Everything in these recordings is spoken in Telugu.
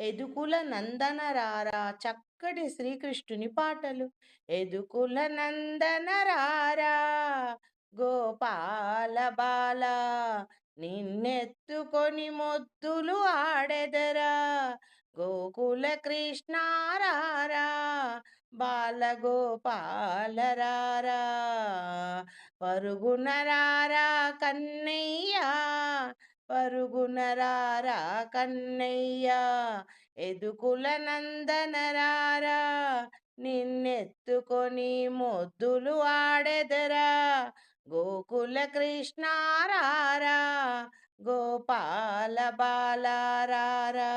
ఎదుకుల నందనరారా చక్కటి శ్రీకృష్ణుని పాటలు. ఎదుకుల నందనరారా గోపాల బాల నిన్నెత్తుకొని మొద్దులు ఆడెదరా. గోకుల కృష్ణారారా బాలగోపాలరారా పరుగునరారా కన్నయ్యా పరుగునరారా కన్నయ్యా ఎదుకుల నందనరారా నిన్నెత్తుకొని మొద్దులు ఆడెదరా గోకుల కృష్ణారారా గోపాల బాలారారా.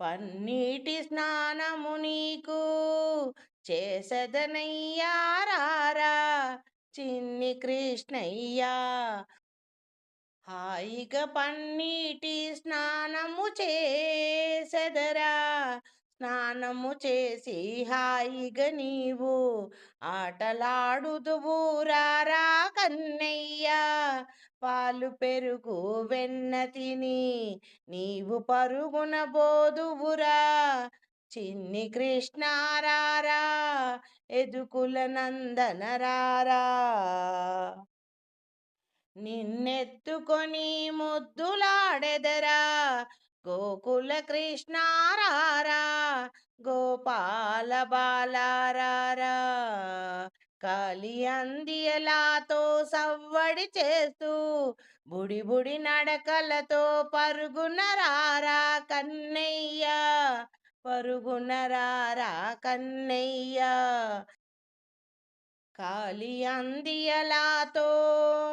పన్నీటి స్నానము నీకు చేసదనయ్యారారా చిన్ని కృష్ణయ్యా. హాయిగా పన్నీటి స్నానము చేసెదరా? స్నానము చేసి హాయిగా నీవు ఆటలాడుదువు రారా కన్నయ్యా? పాలు పెరుగు వెన్న తిని నీవు పరుగున బోదువురా? చిన్ని కృష్ణారారా ఎదుకుల నందనరారా నిన్నెత్తుకొని ముద్దులాడెదరా గోకుల కృష్ణారారా గోపాల బాలారారా కాలి అందియలాతో సవ్వడి చేస్తూ బుడి బుడి నడకలతో పరుగున రారా కన్నయ్య. పరుగునరారా కన్నయ్య. కాలి అందియలాతో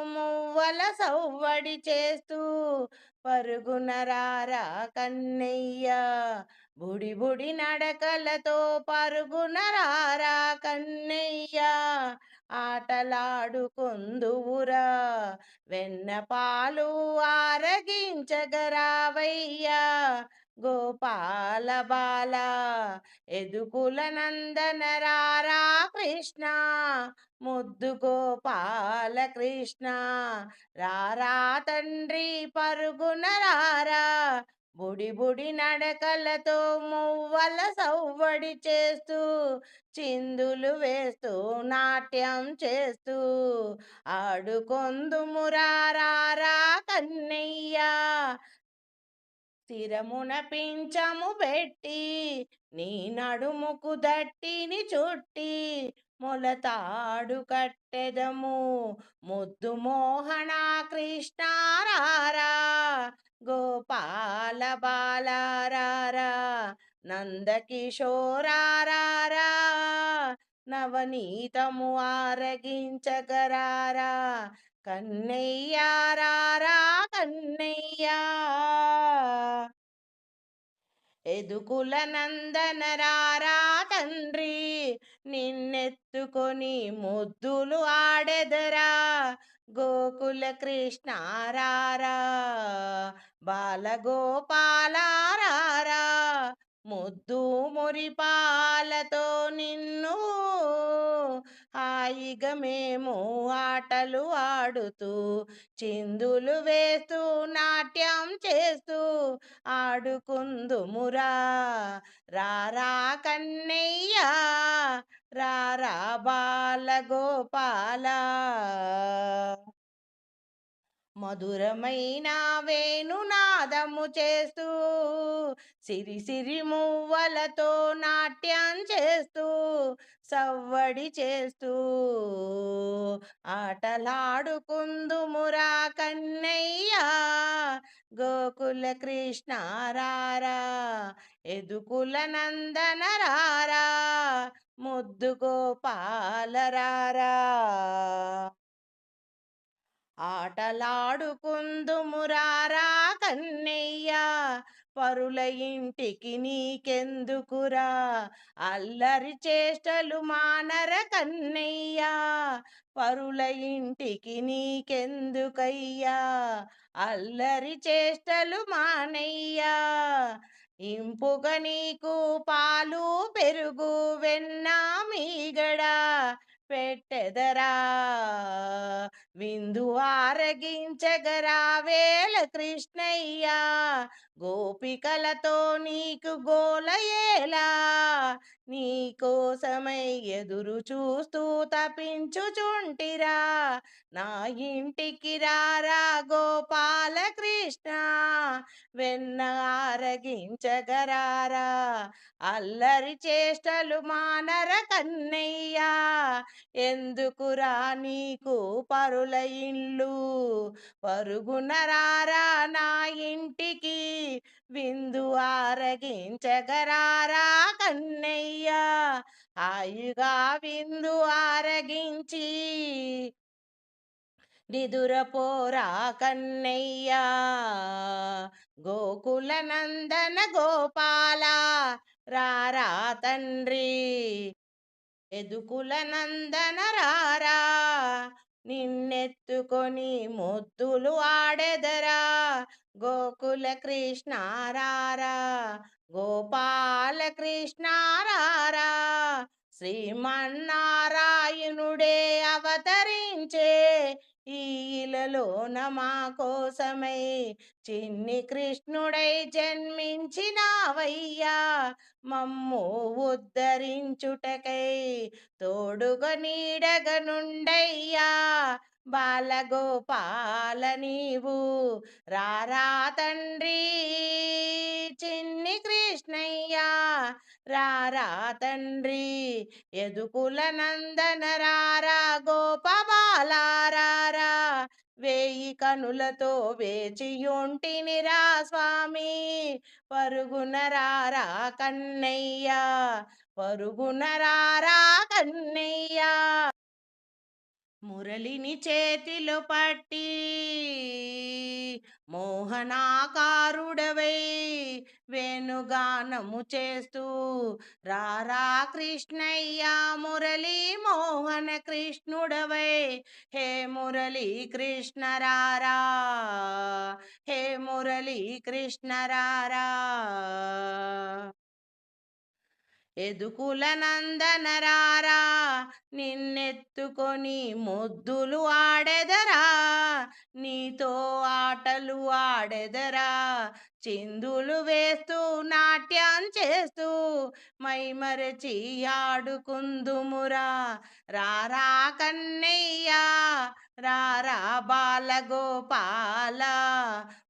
మువ్వల సవ్వడి చేస్తూ పరుగునరారా కన్నయ్య. బుడి బుడి నడకలతో పరుగునరారా కన్నయ్య. ఆటలాడుకుందువురా వెన్న పాలు ఆరగించగరావయ్యా. గోపాల బాల ఎదుకుల నందనరారా కృష్ణ ముద్దు గోపాల కృష్ణ రారా తండ్రి పరుగున రారా బుడి బుడి నడకలతో మువ్వల సవ్వడి చేస్తూ చిందులు వేస్తూ నాట్యం చేస్తూ ఆడుకొందుమురారా కన్నయ్య స్థిరమున పించము పెట్టి నీ నడుముకు దట్టిని చుట్టి మొలతాడు కట్టెదము. ముద్దు మోహన కృష్ణారారా గోపాల బాలారారా నందకిషోరారారా నవనీతము ఆరగించగరారా కన్నయ్యారారా కన్నయ్యా. ఎదుకుల నందనరారా తండ్రి నిన్నెత్తుకొని ముద్దులు ఆడెదరా. గోకుల కృష్ణారారా బాలగోపాలారారా ముద్దు మురిపాలతో నిన్ను హాయిగా మేము ఆటలు ఆడుతూ చిందులు వేస్తూ నాట్యం చేస్తూ ఆడుకుందుమురా రారా కన్నయ్యా రారా బాలగోపాల. మధురమైన వేణునాదము చేస్తూ సిరి సిరి మువ్వలతో నాట్యం చేస్తూ సవ్వడి చేస్తూ ఆటలాడుకుందుమురా కన్నయ్యా. గోకుల కృష్ణారారా ఎదుకుల నందనరారా ముద్దు గోపాలరారా ఆటలాడుకుందుమురారా కన్నయ్యా పరుల ఇంటికి నీకెందుకురా? అల్లరి చేష్టలు మానర కన్నయ్యా పరుల ఇంటికి నీకెందుకయ్యా? అల్లరి చేష్టలు మానయ్యా ఇంపుక నీకు పాలు పెరుగు వెన్న మీగడ పెట్టెదరా? విందు ఆరగించగరావేల కృష్ణయ్యా. గోపికలతో నీకు గోలయేలా నీకోసమై ఎదురు చూస్తూ తపించుచుంటిరా. నా ఇంటికి రారా గోపాల కృష్ణ వెన్న ఆరగించగరారా. అల్లరి చేష్టలు మానర కన్నయ్యా ఎందుకురా నీకు పరుల ఇల్లు పరుగునరారా నా ఇంటికి? విందు ఆరగించగరారా కన్నయ్యా? ఆయుగా విందు ఆరగించి నిదురపోరా కన్నయ్యా? గోకుల నందన గోపాల రారా తండ్రి. ఎదుకుల నందన రారా నిన్నెత్తుకొని ముద్దులు ఆడెదరా? గోకుల కృష్ణారారా? గోపాల కృష్ణారారా? శ్రీమన్నారాయణుడే అవతరించే ఈలలోన మా కోసమై చిన్ని కృష్ణుడై జన్మించినావయ్యా. మమ్ము ఉద్ధరించుటకై తోడుగ నీడగనుండయ్యా. బాలగోపాల నీవు. రారా తండ్రి చిన్ని కృష్ణయ్యా. రారా తండ్రి ఎదుకుల నందన రారా గోపబాలారా వేయి కనులతో వేచియుంటినిరా స్వామి. పరుగున రారా కన్నయ్యా. పరుగున రారా కన్నయ్యా. మురళిని చేతిలో పట్టి మోహనాకారుడవై వేణుగానము చేస్తూ రారా కృష్ణయ్య మురళి మోహన కృష్ణుడవై. హే మురళి కృష్ణ రారా హే మురళి కృష్ణ రారా ఎదుకుల నందనరారా నిన్నెత్తుకొని ముద్దులు ఆడెదరా నీతో ఆటలు ఆడెదరా చిందులు వేస్తూ నాట్యం చేస్తూ మైమరచి ఆడుకుందుమురా. రారా కన్నయ్యా రారా బాలగోపాల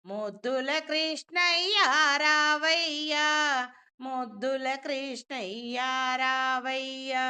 ముద్దుల కృష్ణయ్య రావయ్యా ముద్దుల కృష్ణయ్య రావయ్యా.